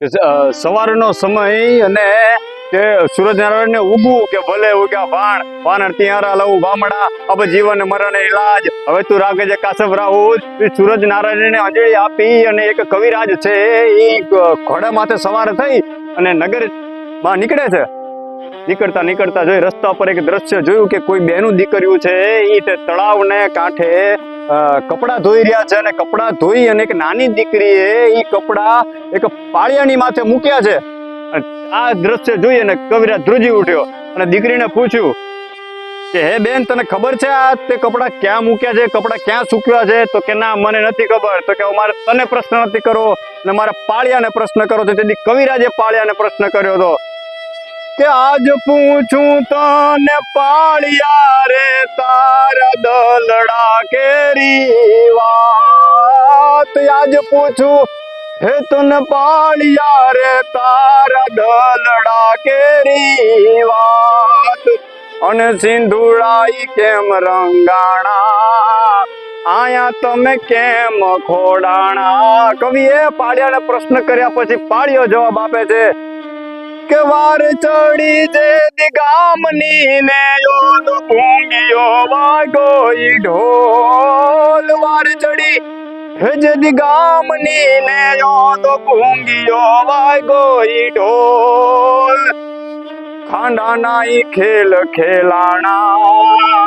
સવારનો સમય અને તે સૂરજનારાયણ ને ઉગવું કે ભલે ઉગ્યા ભાણ વાનર તિયારા લઉં, ગામડા, અબ જીવન મરણ ઇલાજ હવે તું રાગે છે કાસબ રાહુલ, એ સૂરજનારાયણને અંજળી આપી અને એક કવિરાજ છે, એ ઘોડા માથે સવાર થઈ અને નગરમાં નીકળે છે. નીકળતા નીકળતા જોઈ રસ્તા પર એક દ્રશ્ય જોયું કે કોઈ બેનું દીકરીયું છે એ તે તળાવને કાંઠે કપડાં ધોઈ રહ્યા છે અને કપડાં ધોઈ અને એક નાની દીકરીએ એ કપડાં એક પાળિયાની માથે મૂક્યા છે. આ દ્રશ્ય જોઈ અને કવિરાજ ધ્રુજી ઉઠ્યો અને દીકરીને પૂછ્યું કે, હે બેન, તને ખબર છે આ તે કપડાં ક્યાં મૂક્યા છે? કપડાં ક્યાં સૂક્યા છે? તો કે, ના, મને નથી ખબર. તો કે મારે તને પ્રશ્ન નથી કરવો અને મારા પાળિયાને પ્રશ્ન કરો. તો તેથી કવિરાજે પાળિયાને પ્રશ્ન કર્યો હતો કે આજ પૂછું તને પાળિયા રે તારા દલડા કેરી વાત. આજ પૂછું, હે તને પાળિયા રે તારા દલડા કેરી વાત. અને સિંધુડાઈ કેમ રંગાણા? આયા તમે કેમ ખોડાણા? કવિએ પાળિયાને પ્રશ્ન કર્યા પછી પાળિયો જવાબ આપે છે કે વાર ચડી જે દિગામની ને યોદ ભૂંગિયો વાગો ઈ ઢોલ વાર ચડી. હજ દિગામની ને યોદ ભૂંગિયો વાગો ઈ ઢોલ. ખાંડા નાઈ ખેલ ખેલાણા,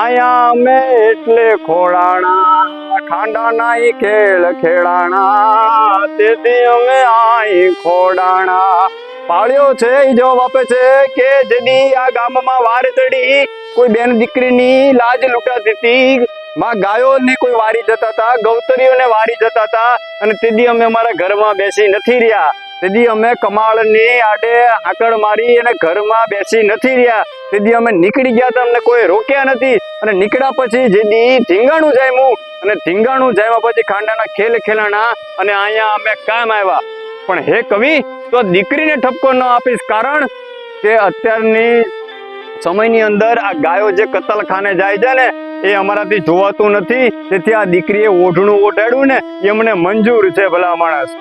આયા મેં એટલે ખોડાણા ખાંડા નાઈ ખેલ ખેડાણા તેથી અમે આઈ ખોડાણા. પાળ્યો છે. એ જવાબ આપે છે કે જેની આ ગામમાં વાર ચડી કોઈ બેન દીકરીની લાજ લૂંટાતી હતી. માં ગાયોને કોઈ વારી જતા હતા, ગૌતરીઓને વારી જતા હતા અને તેથી અમે અમારા ઘરમાં બેસી નથી રહ્યા. તેથી અમે કમાળની આડે આકડ મારી અને ઘરમાં બેસી નથી રહ્યા. તેથી અમે નીકળી ગયા હતા, અમને કોઈ રોક્યા નથી. અને નીકળ્યા પછી જેદી ધીંગાણું જામ્યું. અને ધીંગાણું જામ્યા પછી ખાંડાના ખેલ ખેલાણા અને અહીંયા અમે કામ આવ્યા. પણ હે કવિ, તો દીકરીને ઠપકો ન આપીશ કારણ કે અત્યારની સમયની અંદર આ ગાયો જે કતલખાને જાય છે ને, એ અમારાથી જોવાતું નથી. તેથી આ દીકરીએ ઓઢણું ઓઢાડ્યું ને એમને મંજૂર છે ભલા માણસ.